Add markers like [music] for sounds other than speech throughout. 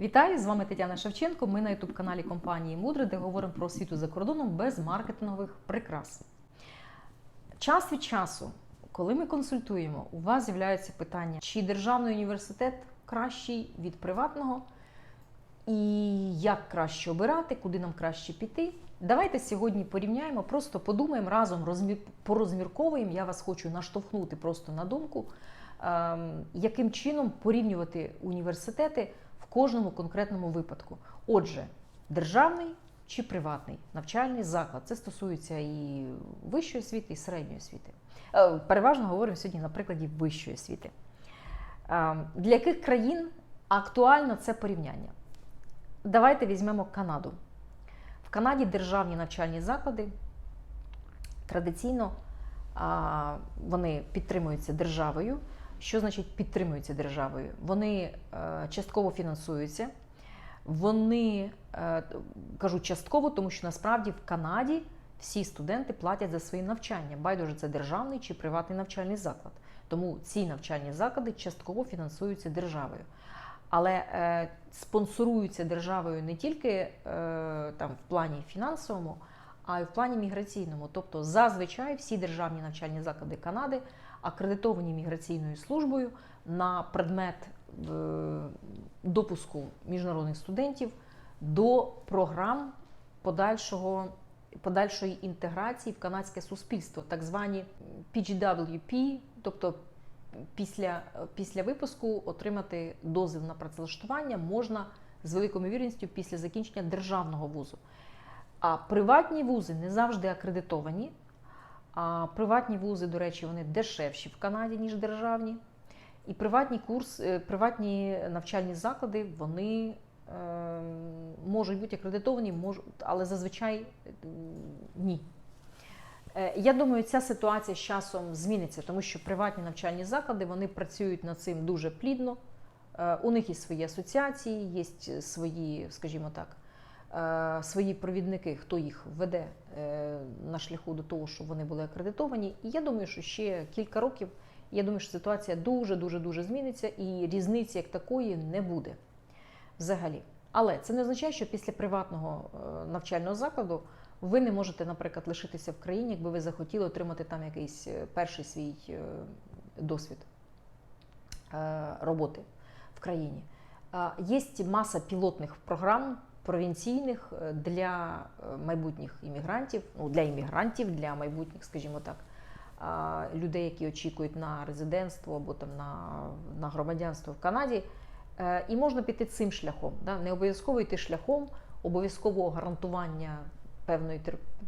Вітаю! З вами Тетяна Шевченко. Ми на youtube каналі компанії Мудре, де говоримо про освіту за кордоном без маркетингових прикрас. Час від часу, коли ми консультуємо, у вас з'являються питання, чи державний університет кращий від приватного, і як краще обирати, куди нам краще піти. Давайте сьогодні порівняємо, просто подумаємо разом, розмір... порозмірковуємо. Я вас хочу наштовхнути просто на думку, ем, яким чином порівнювати університети в кожному конкретному випадку. Отже, державний чи приватний навчальний заклад. Це стосується і вищої освіти, і середньої освіти. Е, Переважно говоримо сьогодні на прикладі вищої освіти. Е, Для яких країн актуально це порівняння? Давайте візьмемо Канаду. В Канаді державні навчальні заклади традиційно вони підтримуються державою. Що значить підтримуються державою? Вони е, частково фінансуються. Вони е, кажу частково, тому що насправді в Канаді всі студенти платять за свої навчання. Байдуже це державний чи приватний навчальний заклад. Тому ці навчальні заклади частково фінансуються державою. Але е, спонсоруються державою не тільки е, там в плані фінансовому, а й в плані міграційному. Тобто, зазвичай всі державні навчальні заклади Канади акредитовані міграційною службою на предмет е, допуску міжнародних студентів до програм подальшого. Подальшої інтеграції в канадське суспільство, так звані PGWP, тобто після, після випуску отримати дозвіл на працевлаштування можна з великою ймовірністю після закінчення державного вузу. А приватні вузи не завжди акредитовані. А приватні вузи, до речі, вони дешевші в Канаді, ніж державні. І приватні курс, е, приватні навчальні заклади вони е, можуть бути акредитовані, можуть, але зазвичай е, ні. Е, Я думаю, ця ситуація з часом зміниться, тому що приватні навчальні заклади вони працюють над цим дуже плідно. У них є свої асоціації, є свої, скажімо так, свої провідники, хто їх веде е, на шляху до того, щоб вони були акредитовані. І я думаю, що ще кілька років, я думаю, що ситуація дуже дуже дуже зміниться, і різниці як такої не буде взагалі. Але це не означає, що після приватного е, навчального закладу ви не можете, наприклад, лишитися в країні, якби ви захотіли отримати там якийсь е, перший свій е, досвід е, роботи в країні. Е, Є маса пілотних програм провінційних е, для е, майбутніх іммігрантів, ну для іммігрантів, для майбутніх, скажімо так, людей, які очікують на резидентство або там на, на громадянство в Канаді. Е, І можна піти цим шляхом. Да? Не обов'язково йти шляхом обов'язкового гарантування певної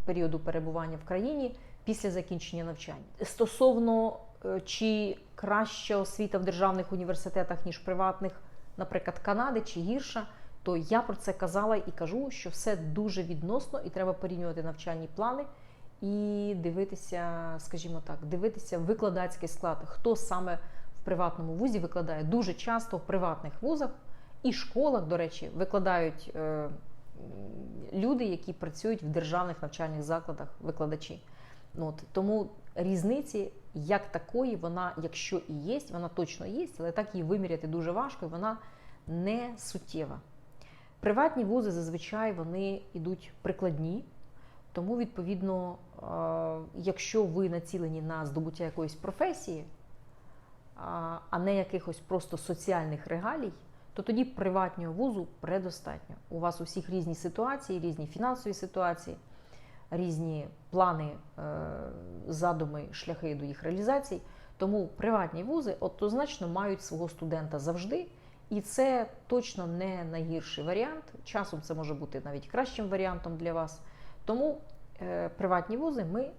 періоду перебування в країні після закінчення навчання. Стосовно чи краща освіта в державних університетах, ніж приватних, наприклад, Канади чи гірша, то я про це казала і кажу, що все дуже відносно, і треба порівнювати навчальні плани і дивитися, скажімо так, дивитися викладацький склад, хто саме в приватному вузі викладає дуже часто в приватних вузах і школах, до речі, викладають е, люди, які працюють в державних навчальних закладах, викладачі. Ну, от, тому різниці як такої, вона, якщо і є, вона точно є, але так її виміряти дуже важко, і вона не суттєва. Приватні вузи зазвичай вони йдуть прикладні, тому, відповідно, е, якщо ви націлені на здобуття якоїсь професії, а не якихось просто соціальних регалій, то тоді приватнього вузу предостатньо. У вас у всіх різні ситуації, різні фінансові ситуації, різні плани, е, задуми, шляхи до їх реалізації. Тому приватні вузи однозначно мають свого студента завжди, і це точно не найгірший варіант. Часом це може бути навіть кращим варіантом для вас. Тому е, приватні вузи ми е,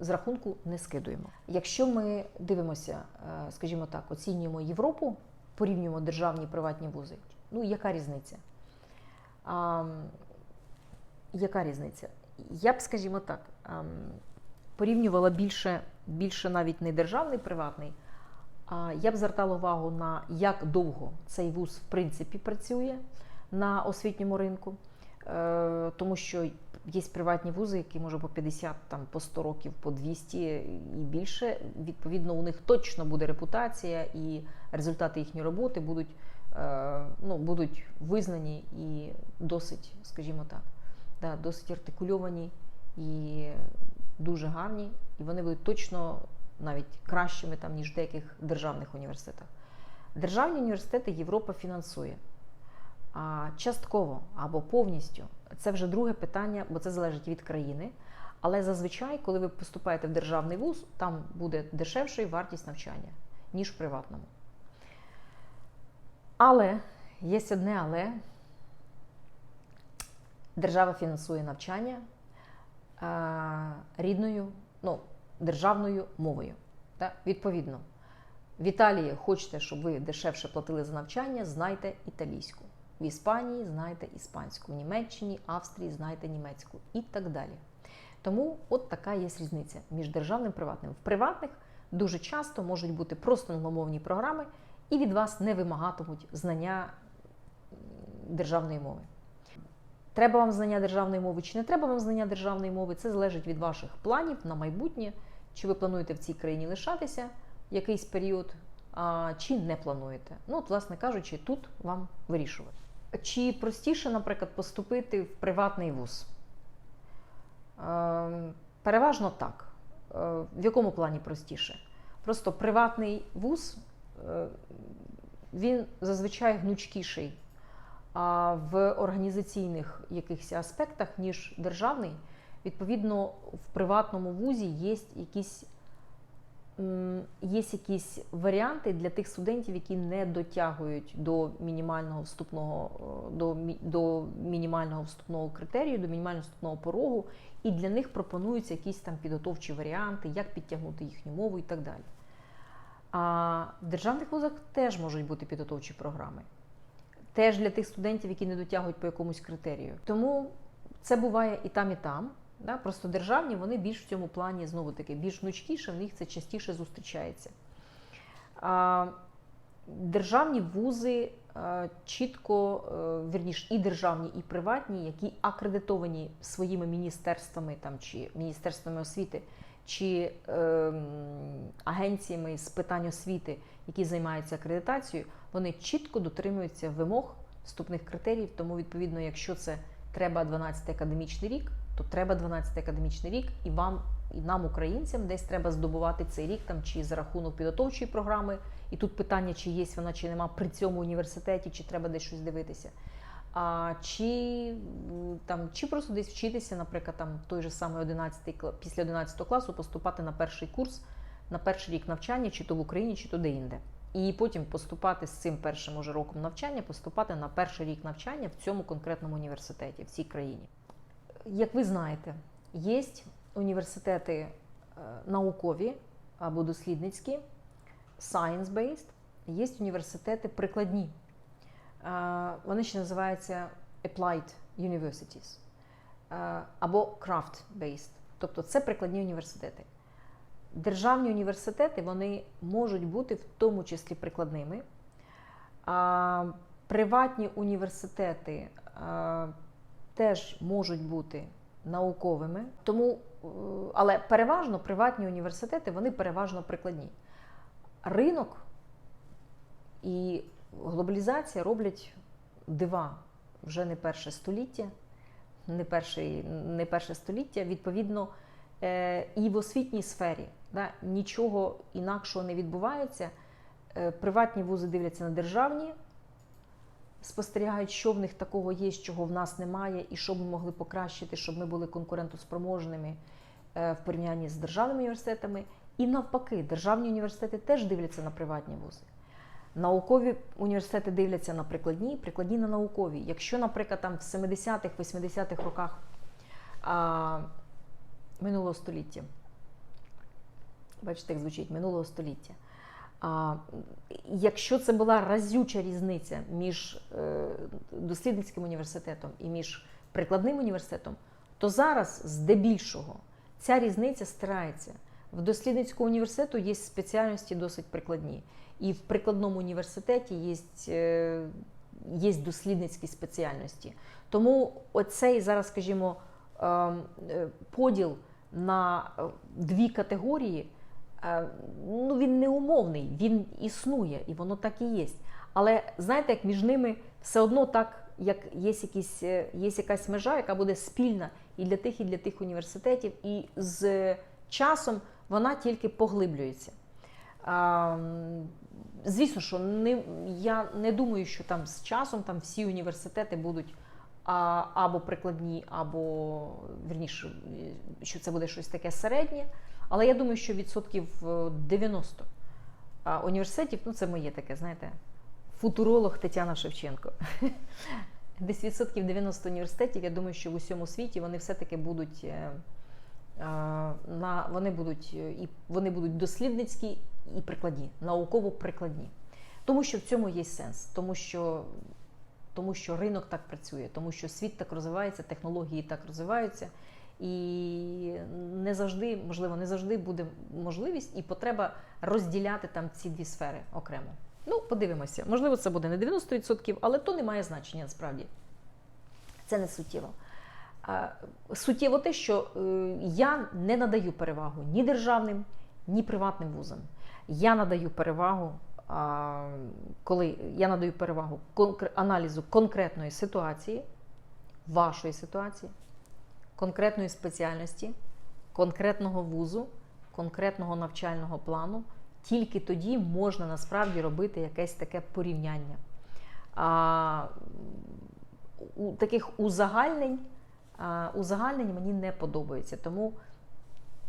з рахунку не скидуємо. Якщо ми дивимося, е, скажімо так, оцінюємо Європу, порівнюємо державні і приватні вузи, ну яка різниця? А, яка різниця? Я б, скажімо так, порівнювала більше, більше навіть не державний, приватний, я б звертала увагу на як довго цей вуз в принципі працює на освітньому ринку, Е, тому що є приватні вузи, які може по 50, там, по 100 років, по 200 і більше. Відповідно, у них точно буде репутація, і результати їхньої роботи будуть е, ну, будуть визнані і досить, скажімо так, да, досить артикульовані і дуже гарні, і вони будуть точно навіть кращими там, ніж в деяких державних університетах. Державні університети Європа фінансує. А частково або повністю це вже друге питання, бо це залежить від країни. Але зазвичай, коли ви поступаєте в державний вуз, там буде дешевша вартість навчання, ніж в приватному. Але є одне але держава фінансує навчання рідною, ну, державною мовою. Так? Відповідно, в Італії хочете, щоб ви дешевше платили за навчання, знайте італійську. В Іспанії знайте іспанську, в Німеччині, Австрії знайте німецьку і так далі. Тому от така є різниця між державним і приватним. В приватних дуже часто можуть бути просто англомовні програми, і від вас не вимагатимуть знання державної мови. Треба вам знання державної мови чи не треба вам знання державної мови, це залежить від ваших планів на майбутнє, чи ви плануєте в цій країні лишатися якийсь період, а, чи не плануєте. Ну, от, власне кажучи, тут вам вирішувати. Чи простіше, наприклад, поступити в приватний вуз? Е, переважно так. Е, в якому плані простіше? Просто приватний вуз, е, він зазвичай гнучкіший в організаційних якихось аспектах, ніж державний. Відповідно, в приватному вузі є якісь є якісь варіанти для тих студентів, які не дотягують до мінімального вступного до, до мінімального вступного критерію, до мінімального вступного порогу, і для них пропонуються якісь там підготовчі варіанти, як підтягнути їхню мову і так далі. А в державних вузах теж можуть бути підготовчі програми. Теж для тих студентів, які не дотягують по якомусь критерію. Тому це буває і там, і там. Да? Просто державні вони більш в цьому плані знову таки більш гнучкіше, в них це частіше зустрічається. Державні вузи чітко, а, вірніш, і державні, і приватні, які акредитовані своїми міністерствами там, чи міністерствами освіти, чи е, агенціями з питань освіти, які займаються акредитацією, вони чітко дотримуються вимог вступних критеріїв. Тому, відповідно, якщо це треба 12 академічний рік то треба 12 академічний рік, і вам, і нам, українцям, десь треба здобувати цей рік там чи за рахунок підготовчої програми. І тут питання, чи є вона, чи нема при цьому університеті, чи треба десь щось дивитися. А чи там, чи просто десь вчитися, наприклад, там той же самий 11 після 11 класу поступати на перший курс, на перший рік навчання, чи то в Україні, чи то де-інде. І потім поступати з цим першим уже роком навчання, поступати на перший рік навчання в цьому конкретному університеті, в цій країні як ви знаєте, є університети е, наукові або дослідницькі, science-based, є університети прикладні. Е, вони ще називаються Applied Universities е, або craft-based. Тобто це прикладні університети. Державні університети вони можуть бути в тому числі прикладними. Приватні університети теж можуть бути науковими, тому, е, але переважно приватні університети вони переважно прикладні. Ринок і глобалізація роблять дива вже не перше століття, не перше, не перше століття, відповідно, е, і в освітній сфері да, нічого інакшого не відбувається. Е, приватні вузи дивляться на державні спостерігають, що в них такого є, чого в нас немає, і що ми могли покращити, щоб ми були конкурентоспроможними е, в порівнянні з державними університетами. І навпаки, державні університети теж дивляться на приватні вузи. Наукові університети дивляться на прикладні, прикладні на наукові. Якщо, наприклад, там в 70-х, 80-х роках а, минулого століття, бачите, як звучить минулого століття. Якщо це була разюча різниця між е, дослідницьким університетом і між прикладним університетом, то зараз здебільшого ця різниця стирається. В дослідницькому університету є спеціальності досить прикладні, і в прикладному університеті є е, є дослідницькі спеціальності. Тому оцей зараз, скажімо, ем, е, поділ на дві категорії. Е, ну, він не умовний, він існує, і воно так і є. Але знаєте, як між ними все одно так, як є, якісь, е, є якась межа, яка буде спільна і для тих, і для тих університетів, і з часом вона тільки поглиблюється. А, звісно, що не, я не думаю, що там з часом там всі університети будуть а, або прикладні, або вірніше, е, що це буде щось таке середнє. Але я думаю, що відсотків е, 90 університетів, ну це моє таке, знаєте, футуролог Тетяна Шевченко. [laughs] Десь відсотків 90 університетів, я думаю, що в усьому світі вони все-таки будуть е, е, на вони будуть е, і вони будуть дослідницькі і прикладні, науково-прикладні. Тому що в цьому є сенс, тому що, тому що ринок так працює, тому що світ так розвивається, технології так розвиваються. І не завжди, можливо, не завжди буде можливість і потреба розділяти там ці дві сфери окремо. Ну, подивимося. Можливо, це буде не 90%, але то не має значення насправді. Це не суттєво. Суттєво те, що е, я не надаю перевагу ні державним, ні приватним вузам. Я надаю перевагу, коли я надаю перевагу аналізу конкретної ситуації, вашої ситуації, конкретної спеціальності, конкретного вузу, конкретного навчального плану. Тільки тоді можна насправді робити якесь таке порівняння. А, у таких узагальнень, а, узагальнень мені не подобається. Тому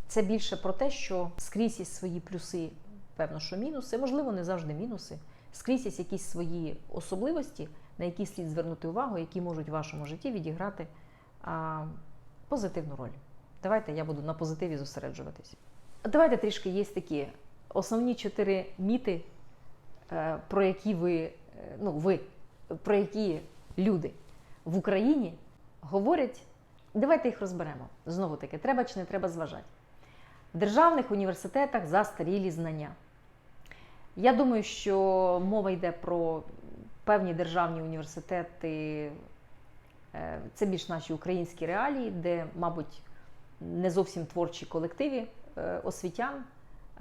це більше про те, що скрізь є свої плюси, певно, що мінуси, можливо, не завжди мінуси. Скрізь є якісь свої особливості, на які слід звернути увагу, які можуть в вашому житті відіграти а, позитивну роль. Давайте я буду на позитиві зосереджуватись. Давайте трішки є такі основні чотири міти, е, про які ви, е, ну, ви, про які люди в Україні говорять. Давайте їх розберемо. Знову таки, треба чи не треба зважати. В державних університетах застарілі знання. Я думаю, що мова йде про певні державні університети, це більш наші українські реалії, де, мабуть, не зовсім творчі колективи е, освітян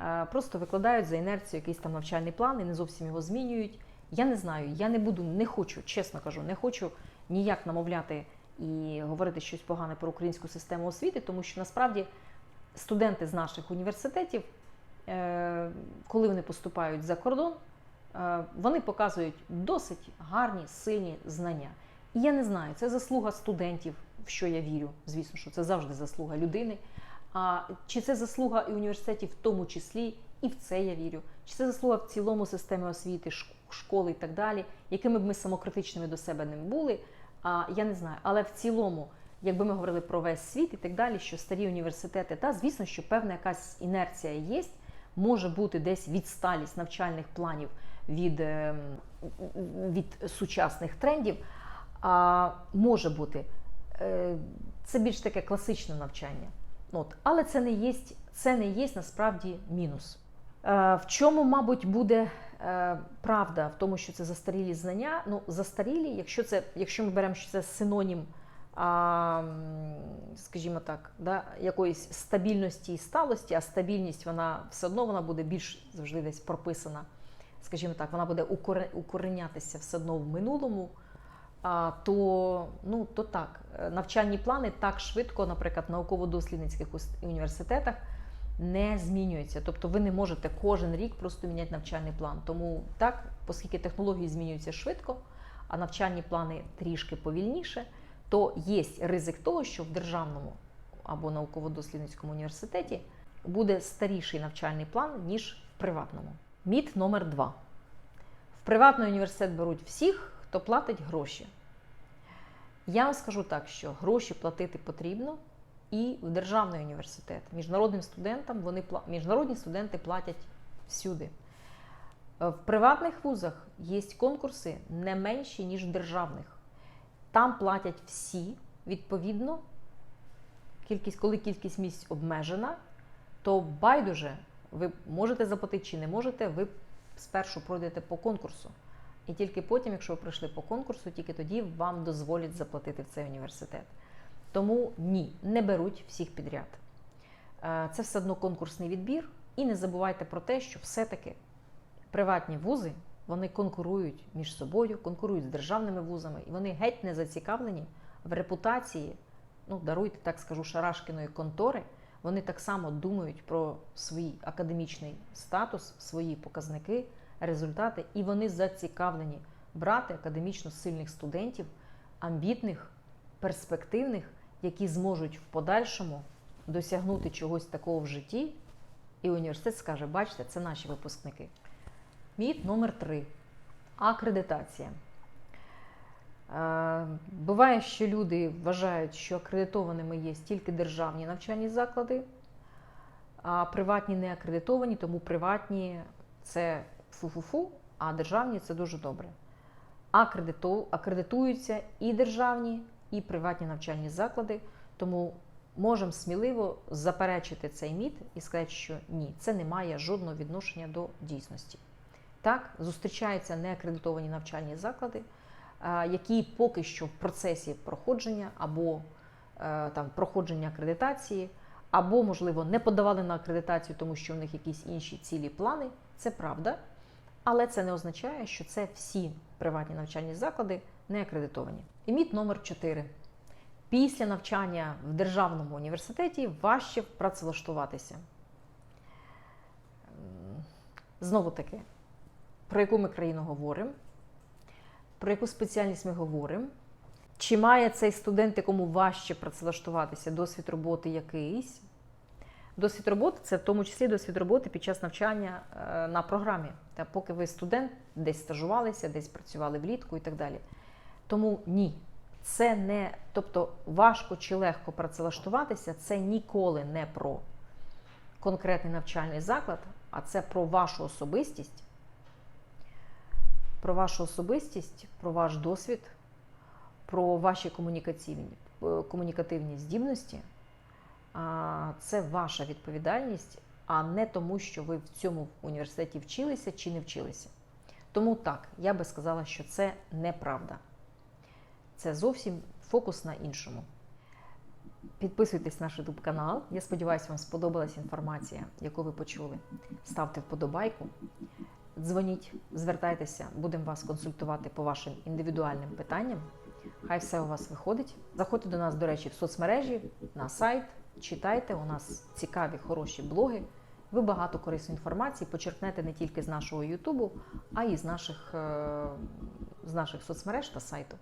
е, просто викладають за інерцію якийсь там навчальний план і не зовсім його змінюють. Я не знаю, я не буду, не хочу, чесно кажу, не хочу ніяк намовляти і говорити щось погане про українську систему освіти, тому що насправді студенти з наших університетів, е, коли вони поступають за кордон, е, вони показують досить гарні, сильні знання. Я не знаю, це заслуга студентів, в що я вірю. Звісно, що це завжди заслуга людини. А чи це заслуга і університетів в тому числі, і в це я вірю. Чи це заслуга в цілому системи освіти, школи і так далі, якими б ми самокритичними до себе не були, а, я не знаю. Але в цілому, якби ми говорили про весь світ і так далі, що старі університети, та звісно, що певна якась інерція є, може бути десь відсталість навчальних планів від, ем, від сучасних трендів. А може бути, Е, це більш таке класичне навчання. От. Але це не є, це не є насправді мінус. Е, В чому, мабуть, буде е, правда в тому, що це застарілі знання? Ну, застарілі, якщо це, якщо ми беремо, що це синонім, а, скажімо так, да, якоїсь стабільності і сталості, а стабільність вона все одно вона буде більш завжди десь прописана. Скажімо так, вона буде укоре- укоренятися все одно в минулому. То, ну, то так, навчальні плани так швидко, наприклад, в науково-дослідницьких університетах не змінюються. Тобто ви не можете кожен рік просто міняти навчальний план. Тому так, оскільки технології змінюються швидко, а навчальні плани трішки повільніше, то є ризик того, що в державному або науково-дослідницькому університеті буде старіший навчальний план, ніж в приватному. Міт номер два. В приватний університет беруть всіх, хто платить гроші. Я вам скажу так, що гроші платити потрібно і в державний університет. Міжнародним студентам вони міжнародні студенти платять всюди. Е, В приватних вузах є конкурси не менші, ніж в державних. Там платять всі, відповідно, кількість, коли кількість місць обмежена, то байдуже, ви можете заплатити чи не можете, ви спершу пройдете по конкурсу. І тільки потім, якщо ви пройшли по конкурсу, тільки тоді вам дозволять заплатити в цей університет. Тому ні, не беруть всіх підряд. Е, Це все одно конкурсний відбір. І не забувайте про те, що все-таки приватні вузи вони конкурують між собою, конкурують з державними вузами, і вони геть не зацікавлені в репутації, ну даруйте, так скажу, шарашкіної контори. Вони так само думають про свій академічний статус, свої показники, результати, і вони зацікавлені брати академічно сильних студентів, амбітних, перспективних, які зможуть в подальшому досягнути чогось такого в житті, і університет скаже: бачите, це наші випускники. Міт номер три акредитація. Е, Буває, що люди вважають, що акредитованими є тільки державні навчальні заклади, а приватні не акредитовані, тому приватні це фу-фу-фу, а державні це дуже добре. Акредиту- Акредитуються і державні, і приватні навчальні заклади, тому можемо сміливо заперечити цей міт і сказати, що ні, це не має жодного відношення до дійсності. Так, зустрічаються неакредитовані навчальні заклади, е, які поки що в процесі проходження або е, там проходження акредитації, або, можливо, не подавали на акредитацію, тому що у них якісь інші цілі плани. Це правда, але це не означає, що це всі приватні навчальні заклади не акредитовані. І міт номер 4. Після навчання в державному університеті важче працевлаштуватися. Знову таки, про яку ми країну говоримо, про яку спеціальність ми говоримо, чи має цей студент, якому важче працевлаштуватися, досвід роботи якийсь. Досвід роботи це в тому числі досвід роботи під час навчання е, на програмі, та поки ви студент, десь стажувалися, десь працювали влітку і так далі. Тому ні, це не, тобто важко чи легко працевлаштуватися, це ніколи не про конкретний навчальний заклад, а це про вашу особистість, про вашу особистість, про ваш досвід, про ваші комунікаційні, е, комунікативні здібності. Це ваша відповідальність, а не тому, що ви в цьому університеті вчилися чи не вчилися. Тому так, я би сказала, що це неправда. Це зовсім фокус на іншому. Підписуйтесь на наш YouTube канал. Я сподіваюся, вам сподобалась інформація, яку ви почули. Ставте вподобайку, дзвоніть, звертайтеся, будемо вас консультувати по вашим індивідуальним питанням. Хай все у вас виходить. Заходьте до нас, до речі, в соцмережі, на сайт, читайте. У нас цікаві, хороші блоги. Ви багато корисної інформації почерпнете не тільки з нашого Ютубу, а й з наших, е, з наших соцмереж та сайту.